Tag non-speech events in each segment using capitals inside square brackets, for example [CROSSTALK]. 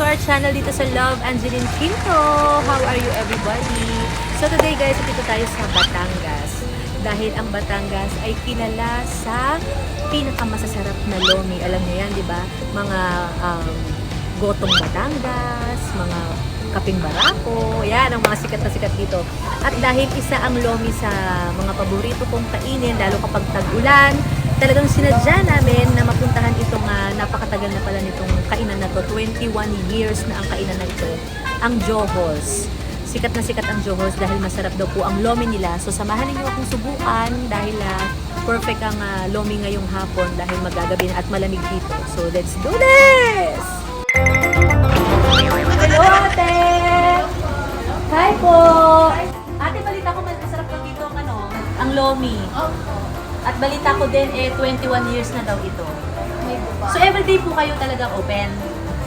to our channel dito sa Love Angeline Quinto. How are you everybody? So today guys, dito tayo sa Batangas. Dahil ang Batangas ay kilala sa pinakamasasarap na lomi. Alam niyo yan, di ba? Mga um, gotong Batangas, mga kaping barako, yan ang mga sikat na sikat dito. At dahil isa ang lomi sa mga paborito kong kainin, lalo kapag tag-ulan, talagang sinadya namin na mapuntahan itong ah, napakatagal na pala nitong kainan na to. 21 years na ang kainan na ito. Ang Johos. Sikat na sikat ang Johos dahil masarap daw po ang lomi nila. So samahan niyo akong subukan dahil ah, perfect ang ah, lomi ngayong hapon dahil magagabi na at malamig dito. So let's do this! Hello, ate! Hi po! Ate, balita ko masarap daw dito ang ano, ang lomi. At balita ko din, eh, 21 years na daw ito. So, everyday po kayo talagang open.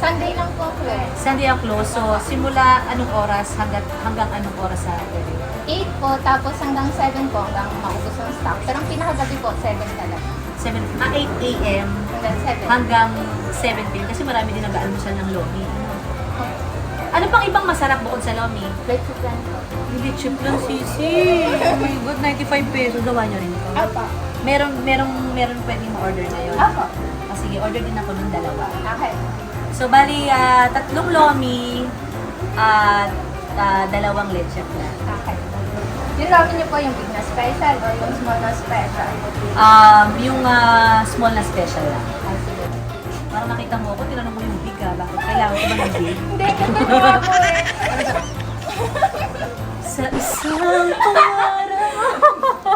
Sunday lang po eh. Sunday ang close. So, simula anong oras hanggang, hanggang anong oras sa gabi? 8 po, tapos hanggang 7 po, hanggang maubos ang stock. Pero ang pinakagabi po, 7 talaga. 7, ah, 8 a.m. Hanggang 7. hanggang 7 p.m. Kasi marami din nag-almusal ng lomi. Ano pang ibang masarap bukod sa lomi? Plan po. Hindi cheap lang, sisi. Oh my God, 95 pesos. Gawa nyo rin ito. Apo. Meron, merong, meron pwedeng ma-order ngayon. Apo. Ah, sige, order din ako ng dalawa. Okay. So, bali, ah, tatlong lomi at ah, dalawang leche flan. Okay. Yung lobby niyo po yung big na special o yung small na special? Um, yung ah, small na special lang. Ah, sige. Para nakita mo ako, tinanong mo yung big ah. Bakit kailangan ko ba ng big? Hindi, natutuwa po eh. [LAUGHS] Sa isang araw.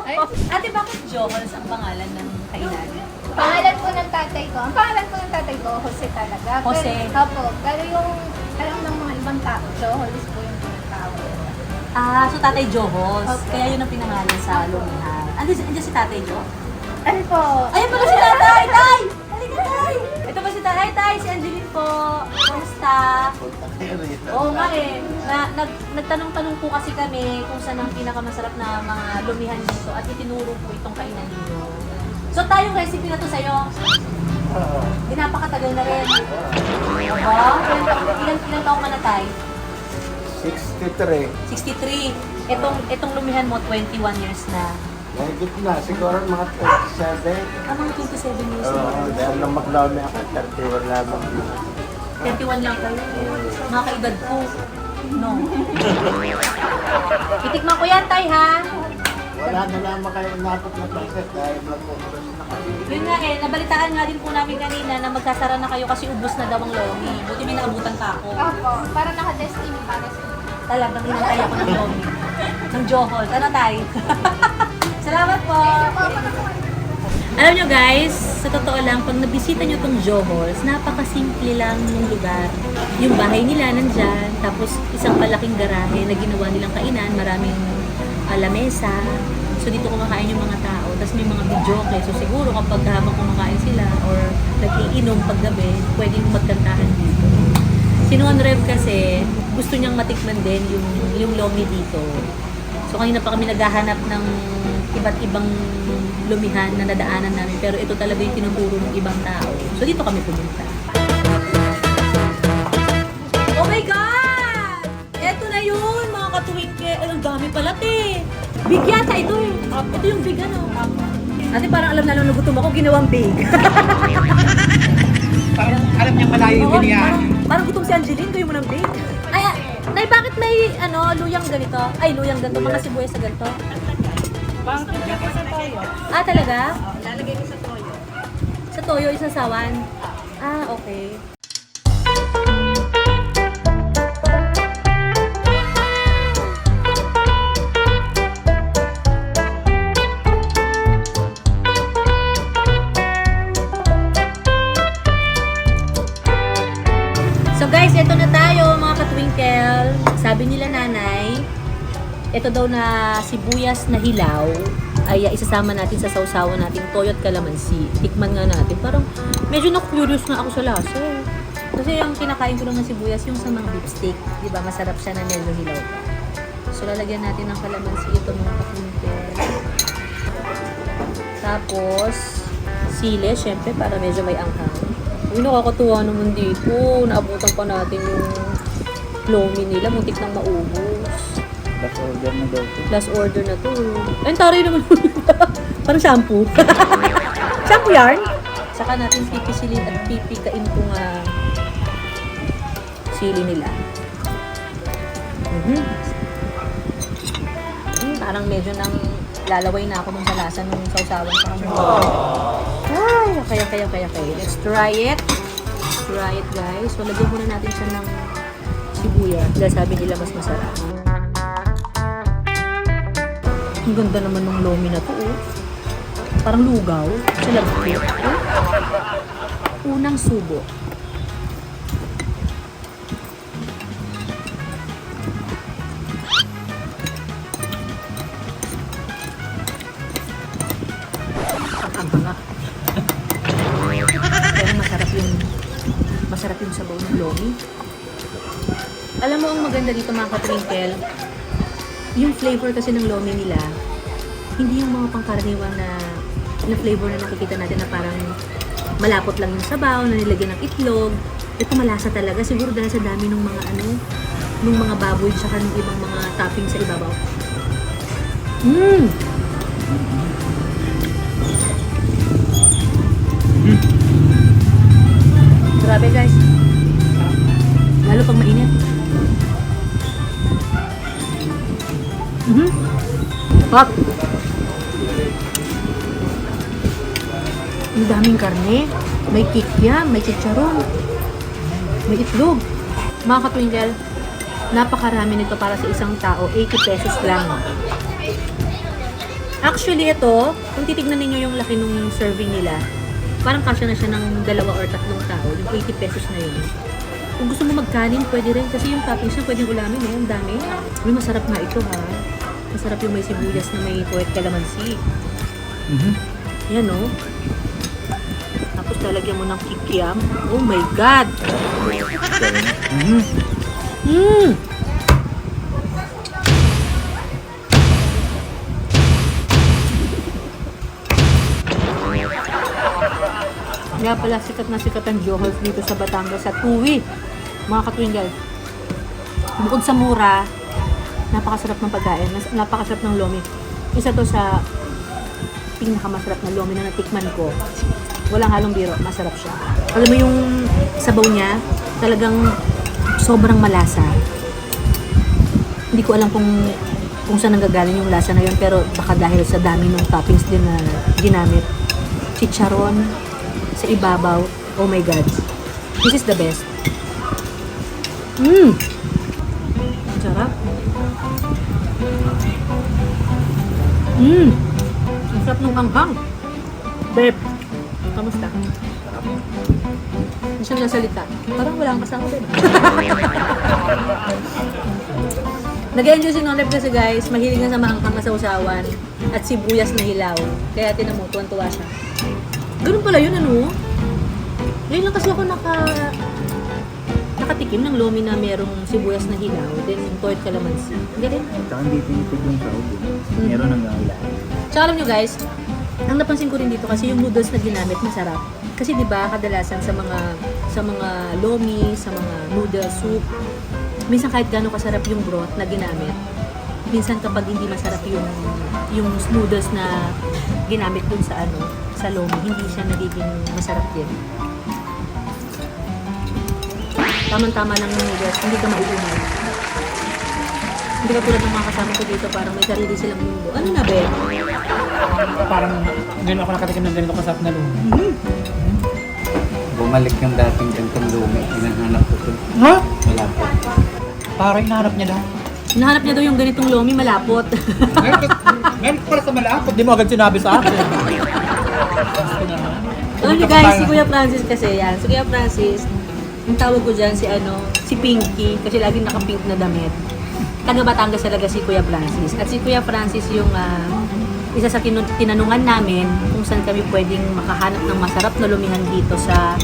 Ay, Ate, bakit Johans ang pangalan ng kainan? pangalan po ng tatay ko. Ang pangalan po ng tatay ko, Jose talaga. Jose. Pero, opo. Pero yung alam ng mga ibang tao, Joholis po yung tinatawag. Ah, so Tatay Johos. Okay. Kaya yun ang pinangalan sa lumihan. Andiyan, andiyan si Tatay Jo? Ano po? Ayun pala si Tatay! Tay! Halika, Tay! Ito ba si Tatay? Tay, si Angeline po. Kamusta? Oo nga eh. Na, nag, nagtanong-tanong po kasi kami kung saan ang pinakamasarap na mga lumihan dito at itinuro po itong kainan ninyo. So tayong recipe na to sa'yo. Di napakatagal na rin. Aba, ilan, ilan, ilan taong ka na tay? 63. 63. Itong, itong lumihan mo, 21 years na. Mahigit na. Siguro mga 27. Ah, mga 27 years Oo, na. dahil nang mag-lomi ako, 31 lamang. 21 lang kayo. Mga kaedad ko. No. [LAUGHS] Itikman ko yan, tay, ha? Wala na naman kayo napot na paset dahil na kayo. Yun nga eh, nabalitaan nga din po namin kanina na magkasara na kayo kasi ubos na daw ang lomi. Buti may naabutan pa ako. Opo. Para naka-destiny para sa Talagang hinantay ako ng lomi. [LAUGHS] Ng Johol. Ano tayo? [LAUGHS] Salamat po! Alam nyo guys, sa totoo lang, pag nabisita nyo tong Johors, napakasimple lang ng lugar. Yung bahay nila nandyan, tapos isang malaking garahe na ginawa nilang kainan, maraming ah, lamesa. So dito kumakain yung mga tao, tapos may mga videoke. So siguro kapag habang kumakain sila or nag-iinom paggabi, pwedeng magkantahan dito. Si Noon Rev kasi, gusto niyang matikman din yung, yung lomi dito. So kanina pa kami naghahanap ng iba't ibang lumihan na nadaanan namin. Pero ito talaga yung tinuturo ng ibang tao. So dito kami pumunta. Oh my God! Eto na yun, mga katuwingke. Ay, ang dami pala, te. Big yata ito eh. Ito yung big ano. Ate, parang alam na lang nagutom ako, ginawang big. [LAUGHS] Parang alam niya malayo yung Oo, biniyaan. parang, parang gutom si Angeline, kayo mo ng bake. Ay, ah, Nay, bakit may ano, luyang ganito? Ay, luyang ganito, mga sibuyas sa ganito? Parang pinagkakit sa tayo. Ah, talaga? Lalagay ko sa toyo. Sa toyo, isang sawan? Ah, okay. So guys, ito na tayo mga katwinkle. Sabi nila nanay, ito daw na sibuyas na hilaw ay uh, isasama natin sa sausawan natin toyo at kalamansi. Tikman nga natin. Parang medyo na-curious nga ako sa lasa. Kasi yung kinakain ko lang ng sibuyas yung sa mga beef steak. Di ba? Masarap siya na medyo hilaw. So lalagyan natin ng kalamansi ito mga katwinkle. Tapos, sili, syempre, para medyo may anghang. Uy, nakakatuwa naman dito. Naabutan pa natin yung lomi nila. Muntik nang maubos. Last order na daw. Last order na to. Ay, taray naman. [LAUGHS] Parang shampoo. [LAUGHS] shampoo yarn. Saka natin pipisilin at pipikain kung uh, sili nila. Mhm. Mm, parang medyo nang lalaway na ako nung sa lasa nung sausawan sa kanila. Ay, okay, okay, okay, okay. Let's try it. Try it, guys. So, lagyan muna natin siya ng sibuyas. Dahil sabi nila mas masarap. Ang ganda naman ng lomi na to, oh. Parang lugaw. Sa lagkit. Oh. Unang subo. Ang hanga. Pero masarap yung masarap yung sabaw ng lomi. Alam mo ang maganda dito mga katwinkle, yung flavor kasi ng lomi nila, hindi yung mga pangkaraniwang na, na flavor na nakikita natin na parang malapot lang yung sabaw, na nilagyan ng itlog. Ito malasa talaga, siguro dahil sa dami ng mga ano, ng mga baboy tsaka ng ibang mga topping sa ibabaw. Mmm! Grabe guys. Lalo pag mainit. Mhm. Hot. Ang daming karne. May kikya, may chicharon. May itlog. Mga katwinkel, napakarami nito para sa isang tao. 80 pesos lang. Actually, ito, kung titignan ninyo yung laki ng serving nila, parang kasya na siya ng dalawa or tatlong tao. Yung 80 pesos na yun. Kung gusto mo magkanin, pwede rin. Kasi yung toppings na pwedeng ulamin eh. Ang dami. Uy, masarap nga ito ha. Masarap yung may sibuyas na may puwet kalamansi. Mhm. Yan oh. Tapos lalagyan mo ng kikiam. Oh my God! Mhm. Mmm! Kaya pala sikat na sikat ang Johos dito sa Batangas sa Tuwi. Mga katwingal. Bukod sa mura, napakasarap ng pagkain. Napakasarap ng lomi. Isa to sa pinakamasarap na lomi na natikman ko. Walang halong biro, masarap siya. Alam mo yung sabaw niya, talagang sobrang malasa. Hindi ko alam kung kung saan nanggagaling yung lasa na yun, pero baka dahil sa dami ng toppings din na ginamit. Chicharon sa ibabaw. Oh my God. This is the best. Mmm! Sarap. Mmm! Ang sarap ng hanghang. Beb, kamusta? Hindi siya nasalita. Parang wala kang kasama din. [LAUGHS] Nag-enjoy si Nonep kasi guys, mahilig na sa maangkang na sausawan at sibuyas na hilaw. Kaya tinan mo, tuwan-tuwa siya. Ganun pala yun, ano? Ngayon lang kasi ako naka nakatikim ng lomi na merong sibuyas na hilaw, then toit calamansi. Ang galing. Tsaka hindi tinipid yung sahog. eh. Meron ang gala. Tsaka alam nyo guys, ang napansin ko rin dito kasi yung noodles na ginamit masarap. Kasi 'di ba kadalasan sa mga sa mga lomi, sa mga noodle soup, minsan kahit gaano kasarap yung broth na ginamit, minsan kapag hindi masarap yung yung noodles na ginamit dun sa ano, sa lomi, hindi siya nagiging masarap din. Tamang-tama yung noodles, hindi ka mauumay. Hindi ka tulad ng mga kasama ko dito, parang may sarili silang mundo. Ano na, be? Parang ngayon ako nakatikim ng ganito kasarap na lumo. Bumalik yung dating gantong lumi. Hinahanap ko ito. Ha? Wala po. Parang hinahanap niya lang. Hinahanap niya daw yung ganitong lomi malapot. Ko pala sa malapot. Di mo agad sinabi sa akin. Niyo guys, si Kuya Francis kasi yan. Si Kuya Francis, yung tawag ko dyan si ano, si Pinky, kasi laging naka-pink na damit. Taga Batangas talaga si Kuya Francis. At si Kuya Francis yung ah, isa sa tinanungan namin kung saan kami pwedeng makahanap ng masarap na lumihan dito sa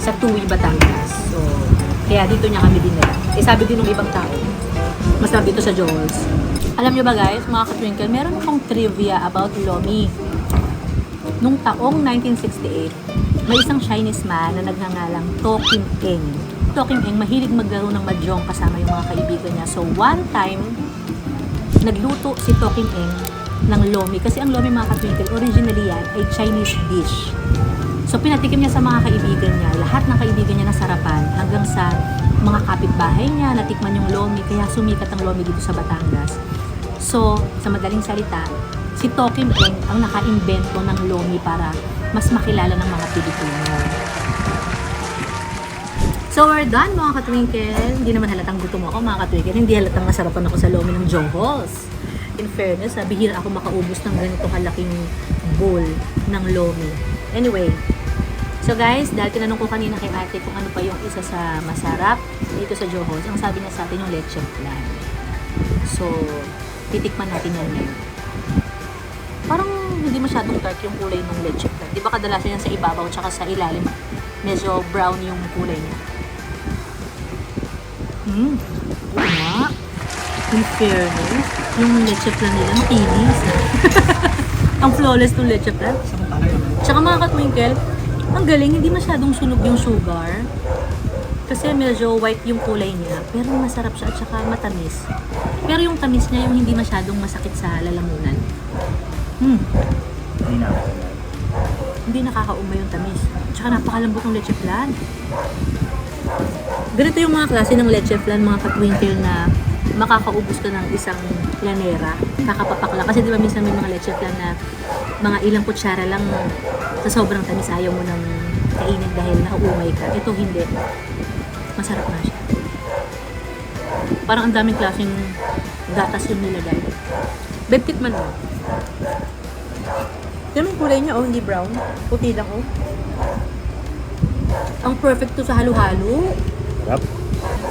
sa Tuwi, Batangas. So, kaya dito niya kami dinala. Eh sabi din ng ibang tao, masarap dito sa Joel's. Alam niyo ba guys, mga katwinkle, meron akong trivia about Lomi. Nung taong 1968, may isang Chinese man na nagngangalang To Eng. To Eng, mahilig maglaro ng mahjong kasama yung mga kaibigan niya. So, one time, nagluto si To Eng ng lomi. Kasi ang lomi mga katwinkle, originally yan ay Chinese dish. So, pinatikim niya sa mga kaibigan niya. Lahat ng kaibigan niya nasarapan hanggang sa mga kapitbahay niya, natikman yung lomi. Kaya sumikat ang lomi dito sa Batangas. So, sa madaling salita, si To Kim Eng ang naka-invento ng lomi para mas makilala ng mga Pilipino. So, we're done mga katwinkle. Hindi naman halatang gutom ako mga katwinkle. Hindi halatang nasarapan ako sa lomi ng Johos. In fairness, ah, bihira ako makaubos ng ganito kalaking bowl ng lomi. Anyway, so guys, dahil tinanong ko kanina kay ate kung ano pa yung isa sa masarap dito sa Johos, ang sabi niya sa atin yung leche flan. So, titikman natin yan ngayon. Parang hindi masyadong dark yung kulay ng leche flan. Di ba kadalasan yan sa ibabaw tsaka sa ilalim, medyo brown yung kulay niya. Hmm, oo nga. In fairness, yung leche flan nila makinis. [LAUGHS] ang flawless ng leche flan. Tsaka mga katwinkle, ang galing, hindi masyadong sunog yung sugar. Kasi medyo white yung kulay niya, pero masarap siya at saka matamis. Pero yung tamis niya yung hindi masyadong masakit sa lalamunan. Hmm, Hindi na hindi nakakaumay yung tamis. Tsaka napakalambot ng leche flan. Ganito yung mga klase ng leche flan, mga katwinkle na makakaubos ka ng isang lanera, kakapapak lang. Kasi di ba minsan may mga leche flan na mga ilang kutsara lang sa sobrang tamis ayaw mo nang kainin dahil nauumay ka. Ito hindi. Masarap na siya. Parang ang daming klaseng gatas yung nilagay. Bentit man mo. Yan yung kulay niya, oh, hindi brown. Puti lang, oh. Ang perfect to sa halo-halo. Sarap.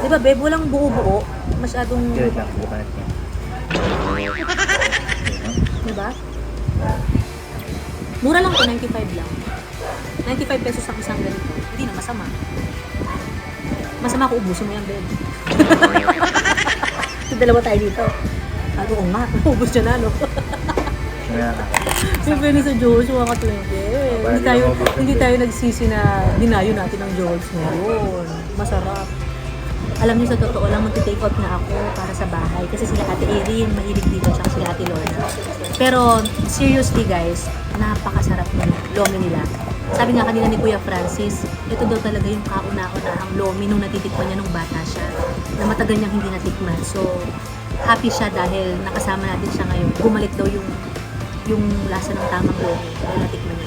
Di ba, babe, walang buo-buo. Masyadong, Wait lang. Bukan natin. [LAUGHS] di ba? Mura lang to, 95 lang. 95 pesos ang isang ganito. Hindi na masama. Masama kung ubusin mo yan, babe. Ito [LAUGHS] dalawa tayo dito. Ah, oo nga, [LAUGHS] ubus niya na, no? Sumaya na ako. Yung fairness sa Joshua ka Hindi tayo, hindi tayo nagsisi na dinayo natin ang Jones ngayon. Masarap. Alam niyo sa totoo lang, magti-take out na ako para sa bahay. Kasi sila Ate Erin, mahilig dito, tsaka sila Ate Lorna. Pero, seriously guys, napakasarap ng lomi nila. Sabi nga kanina ni Kuya Francis, ito daw talaga yung kauna-una ang lomi nung natitikman niya nung bata siya. Na matagal niyang hindi natikman. So, happy siya dahil nakasama natin siya ngayon. Bumalik daw yung yung lasa ng tamang lomi dahil natikman